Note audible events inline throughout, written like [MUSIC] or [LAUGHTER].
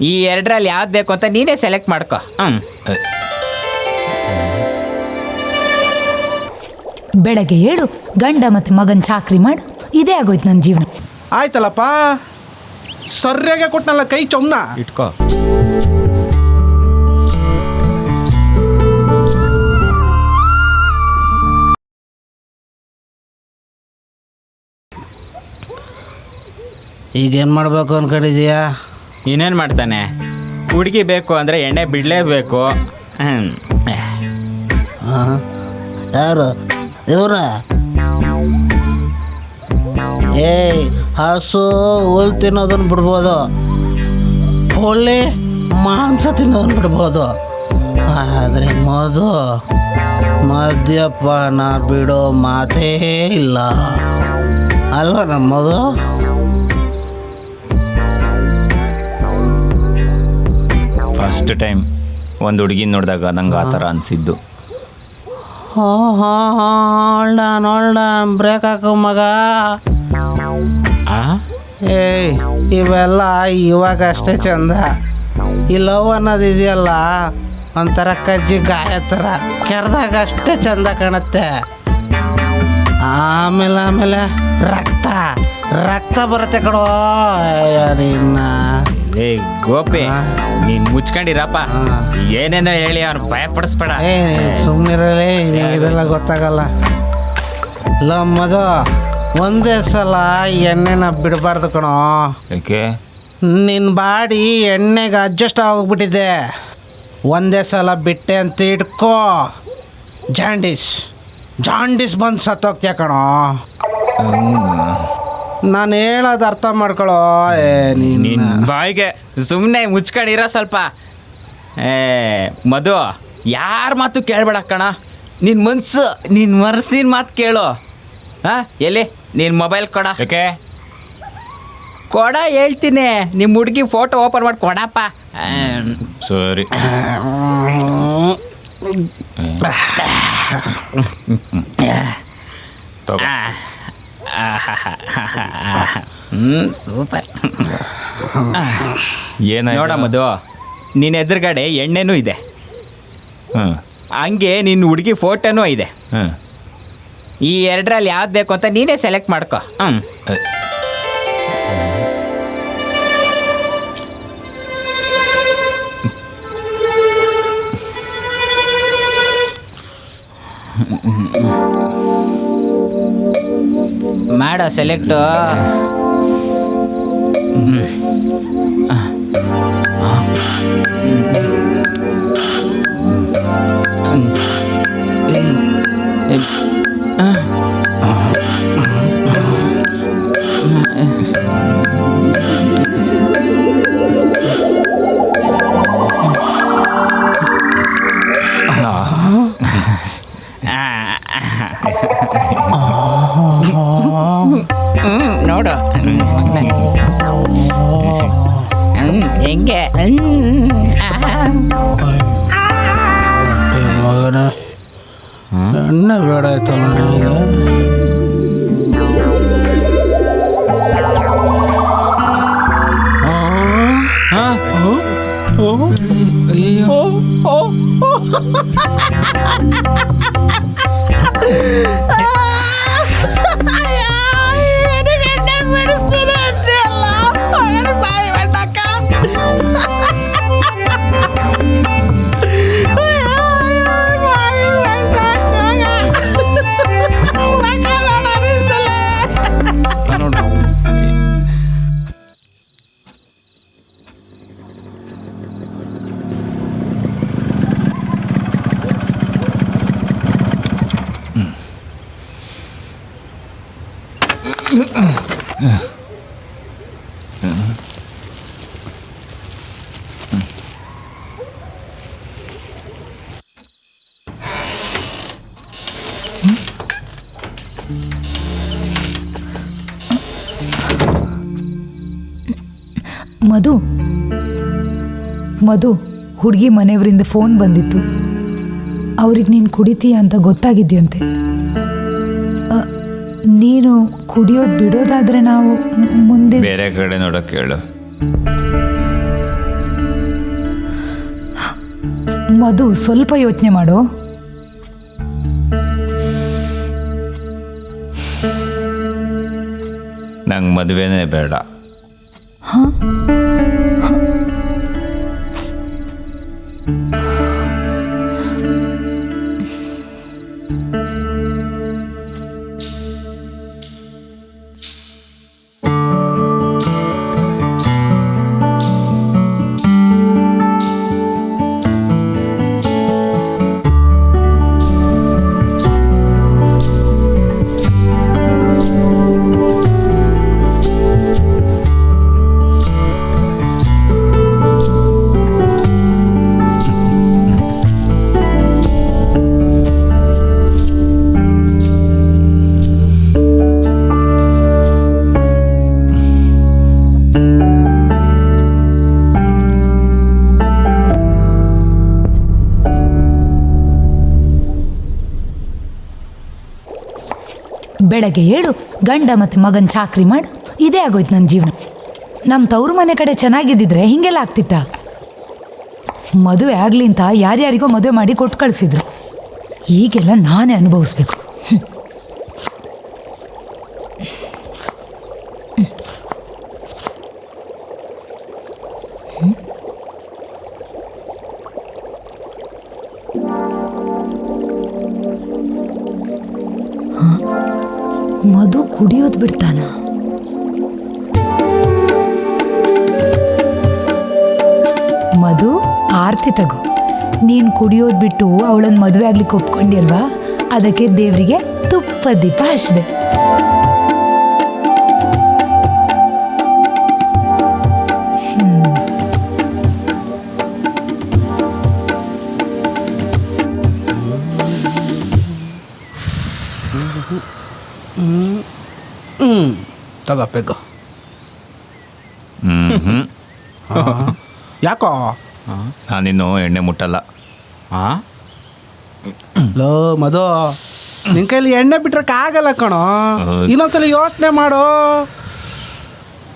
ಈ ಎರಡರಲ್ಲಿ ಯಾವ್ದು ಬೇಕು ಅಂತ ನೀನೇ ಸೆಲೆಕ್ಟ್ ಮಾಡ್ಕೊ. ಹ್ಞೂ ಬೆಳಗ್ಗೆ ಏಳು ಗಂಡ ಮತ್ತು ಮಗನ ಚಾಕ್ರಿ ಮಾಡು ಇದೇ ಆಗೋಯ್ತು ನನ್ನ ಜೀವನ. ಆಯ್ತಲ್ಲಪ್ಪ? ಸರ್ಯಾಗೆ ಕೊಟ್ನಲ್ಲ ಕೈ ಚೊಮ್ನ? ಇಟ್ಕೋ. ಈಗೇನು ಮಾಡಬೇಕು ಅನ್ಕೊಂಡಿದೀಯಾ ಇನ್ನೇನು ಮಾಡ್ತಾನೆ? ಹುಡುಗಿ ಬೇಕು ಅಂದರೆ ಎಣ್ಣೆ ಬಿಡಲೇಬೇಕು. ಯಾರು? ಇವರ? ಏಯ್, ಹಸು, ಹುಲ್ ತಿನ್ನೋದನ್ನು ಬಿಡ್ಬೋದು. ಒಳ್ಳೆ ಮಾಂಸ ತಿನ್ನೋದನ್ನು ಬಿಡ್ಬೋದು. ಆದರೆ ಮದು ಮದ್ಯಪಾನ ಬಿಡೋ ಮಾತೇ ಇಲ್ಲ. ಅಲ್ವಾ ನಮ್ಮದು? ಫಸ್ಟ್ ಟೈಮ್ ಒಂದು ಹುಡುಗಿನ ನೋಡಿದಾಗ ನಂಗೆ ಆ ಥರ ಅನಿಸಿದ್ದು. ಹೋ ಹೋ ಹೋಲ್ಡನ್ ಹೋಲ್ಡನ್ ಬ್ರೇಕ್ ಹಾಕು ಮಗ. ಆ? ಏಯ್ ಇವೆಲ್ಲ ಇವಾಗ ಅಷ್ಟೇ ಚಂದ. ಈ ಲವ್ ಅನ್ನೋದು ಇದೆಯಲ್ಲ ಒಂಥರ ಕಜ್ಜಿ ಗಾಯ ಥರ. ಕೆರೆದಾಗ ಅಷ್ಟೇ ಚಂದ ಕಾಣುತ್ತೆ. ಆಮೇಲೆ ಆಮೇಲೆ ರಕ್ತ ರಕ್ತ ಬರುತ್ತೆ ಕಡೋ ನಿನ್ನ. ಏ ಗೋಪಿ ನೀನ್ ಮುಚ್ಕೊಂಡಿರಪ್ಪ. ಏನೇನೋ ಹೇಳಿ ಅವ್ನು ಭಯಪಡಿಸ್ಬೇಡ. ಏ ಸುಮ್ಮನಿರಲಿ ಇದೆಲ್ಲ ಗೊತ್ತಾಗಲ್ಲ. ಲವ್ ಮದು ಒಂದೇ ಸಲ ಎಣ್ಣೆನ ಬಿಡಬಾರ್ದು ಕಣೋ. ಯಾಕೆ? ನಿನ್ನ ಬಾಡಿ ಎಣ್ಣೆಗೆ ಅಡ್ಜಸ್ಟ್ ಆಗೋಗ್ಬಿಟ್ಟಿದೆ ಒಂದೇ ಸಲ ಬಿಟ್ಟೆ ಅಂತ ಇಟ್ಕೋ. ಜಾಂಡೀಸ್ ಜಾಂಡೀಸ್ ಬಂದು ಸತ್ತೋಗ್ತೀಯ ಕಣೋ. ನಾನು ಹೇಳೋದು ಅರ್ಥ ಮಾಡ್ಕೊಳ್ಳೋ ಏ ನಿನ್ನ. ನೀನು ಬಾಯಿಗೆ ಸುಮ್ಮನೆ ಮುಚ್ಕೊಂಡಿರೋ ಸ್ವಲ್ಪ. ಏ ಮಧು ಯಾರ ಮಾತು ಕೇಳಬೇಡ ಕಣ. ನಿನ್ನ ಮನ್ಸು ನಿನ್ನ ಮನಸ್ಸಿನ ಮಾತು ಕೇಳು. ಹಾಂ ಎಲ್ಲಿ? ನಿನ್ನ ಮೊಬೈಲ್ ಕೊಡ. ಯಾಕೆ? ಕೊಡ ಹೇಳ್ತೀನಿ. ನಿಮ್ಮ ಹುಡುಗಿ ಫೋಟೋ ಓಪನ್ ಮಾಡಿ ಕೊಡಪ್ಪ. ಸರಿ. ಹ್ಞೂ ಸೂಪರ್. ಏನ ನೋಡ ಮಧು ನಿನ್ನ ಎದುರುಗಡೆ ಎಣ್ಣೆನೂ ಇದೆ. ಹಂಗೆ ನಿನ್ನ ಹುಡುಗಿ ಫೋಟೋನೂ ಇದೆ. ಈ ಎರಡರಲ್ಲಿ ಯಾವ್ದು ಬೇಕು ಅಂತ ನೀನೇ ಸೆಲೆಕ್ಟ್ ಮಾಡ್ಕೊ. ಹ್ಞೂ ಮಾಡೋ ಸೆಲೆಕ್ಟು ನೋಡು ಹ್ಮ್, ಹೆಂಗೆ ಹ್ಮ್, ಆ. ಮಧು. ಮಧು ಹುಡುಗಿ ಮನೆಯವರಿಂದ ಫೋನ್ ಬಂದಿತ್ತು. ಅವ್ರಿಗೆ ನೀನು ಕುಡಿತೀಯ ಅಂತ ಗೊತ್ತಾಗಿದ್ಯಂತೆ. ನೀನು ಕುಡಿಯೋದು ಬಿಡೋದಾದ್ರೆ ನಾವು ಮುಂದೆ ಬೇರೆ ಕಡೆ ನೋಡೋಕೆ ಹೇಳು. ಮಧು ಸ್ವಲ್ಪ ಯೋಚನೆ ಮಾಡು. ನಂಗೆ ಮದುವೆನೇ ಬೇಡ. ಬೆಳಗ್ಗೆ ಏಳು, ಗಂಡ ಮತ್ತು ಮಗನ ಚಾಕ್ರಿ ಮಾಡು. ಇದೇ ಆಗೋಯ್ತು ನನ್ನ ಜೀವನ. ನಮ್ಮ ತವ್ರ ಮನೆ ಕಡೆ ಚೆನ್ನಾಗಿದ್ದಿದ್ರೆ ಹಿಂಗೆಲ್ಲ ಆಗ್ತಿತ್ತ? ಮದುವೆ ಆಗಲಿ ಅಂತ ಯಾರ್ಯಾರಿಗೋ ಮದುವೆ ಮಾಡಿ ಕೊಟ್ಟು ಕಳಿಸಿದ್ರು. ಈಗೆಲ್ಲ ನಾನೇ ಅನುಭವಿಸ್ಬೇಕು. ಮಧು ಕುಡಿಯೋದು ಬಿಡ್ತಾನ? ಮಧು, ಆರ್ತಿ ತಗೋ. ನೀನು ಕುಡಿಯೋದು ಬಿಟ್ಟು ಅವಳನ್ನ ಮದುವೆ ಆಗ್ಲಿಕ್ಕೆ ಒಪ್ಕೊಂಡಿಲ್ವಾ? ಅದಕ್ಕೆ ದೇವರಿಗೆ ತುಪ್ಪ ದೀಪ ಹಚ್ಚಿದೆ ಹ್ಞೂ ತಗೋ ಪೆಗ್ಗು ಹ್ಞೂ ಯಾಕೋ ನಾನಿನ್ನು ಎಣ್ಣೆ ಮುಟ್ಟಲ್ಲ ಹಾಂ ಲೋ ಮಧು ನಿನ್ ಕೈಲಿ ಎಣ್ಣೆ ಬಿಟ್ರಕ್ಕೆ ಆಗಲ್ಲ ಕಣೋ. ಇನ್ನೊಂದ್ಸಲ ಯೋಚನೆ ಮಾಡು.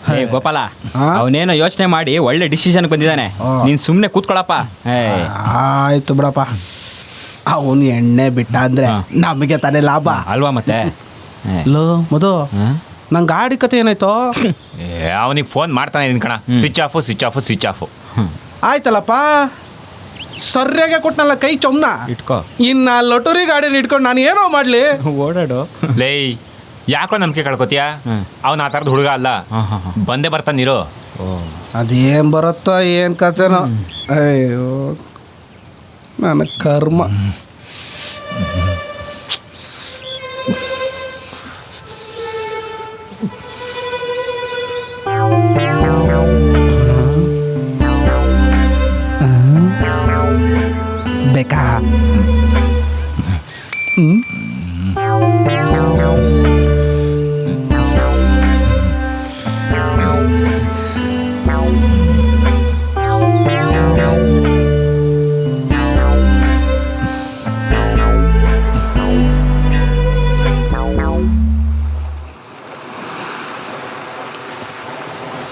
ಹೇ ಗೋಪಾಲ ಹಾ? ಅವನೇನೋ ಯೋಚನೆ ಮಾಡಿ ಒಳ್ಳೆ ಡಿಸಿಷನ್ ಬಂದಿದ್ದಾನೆ. ನೀನು ಸುಮ್ಮನೆ ಕೂತ್ಕೊಳಪ್ಪ. ಏ. ಆಯ್ತು ಬಿಡಪ್ಪ. ಅವನು ಎಣ್ಣೆ ಬಿಟ್ಟ ಅಂದ್ರೆ ಹಾ. ನಮಗೆ ತಾನೇ ಲಾಭ. ಅಲ್ವಾ ಮತ್ತೆ. ಲೋ ಮಧು ನಂಗೆ ನನ್ ಗಾಡಿ ಕತೆ ಏನಾಯ್ತು? [COUGHS] ಏ ಅವನಿಗೆ ಫೋನ್ ಮಾಡ್ತಾನೆ ಇದೀನಿ ಕಣ. Switch off switch off switch off ಆಯ್ತಲ್ಲಪ್ಪ. ಸರ್ಯಾಗೆ ಕೊಟ್ಟನಲ್ಲ ಕೈ ಚೊಮ್ನ? ಇಟ್ಕೋ. ಇನ್ನ ಲೊಟರಿ ಗಾಡಿನ ಇಟ್ಕೊಂಡು ನಾನು ಏನೋ ಮಾಡ್ಲಿ? ಓಡಾಡು. ಲೇ ಯಾಕೋ ನಂಬಿಕೆ ಕಳ್ಕೊತೀಯ? ಅವನ ಆ ಥರದ ಹುಡುಗ ಅಲ್ಲ. ಬಂದೇ ಬರ್ತಾನಿರೋ ಓ. ಅದೇನ್ ಬರುತ್ತೋ ಏನ್ ಕತೆನೋ? ಅಯ್ಯೋ ನನ್ನ ಕರ್ಮ.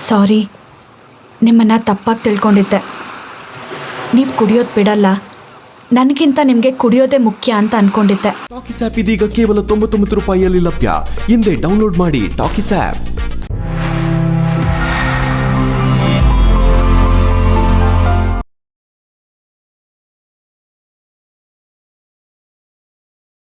ಸಾರಿ. ನಿಮ್ಮನ್ನು ತಪ್ಪಾಗಿ ತಿಳ್ಕೊಂಡಿದ್ದೆ. ನೀವು ಕುಡಿಯೋದು ಬಿಡಲ್ಲ. ನನಗಿಂತ ನಿಮಗೆ ಕುಡಿಯೋದೇ ಮುಖ್ಯ ಅಂತ ಅಂದ್ಕೊಂಡಿದ್ದೆ ಟಾಕಿಸ್ ಆಪ್ ಇದೀಗ ಕೇವಲ ತೊಂಬತ್ತೊಂಬತ್ತು ರೂಪಾಯಿಯಲ್ಲಿ ಲಭ್ಯ. ಹಿಂದೆ ಡೌನ್ಲೋಡ್ ಮಾಡಿ ಟಾಕಿಸ್ ಆಪ್.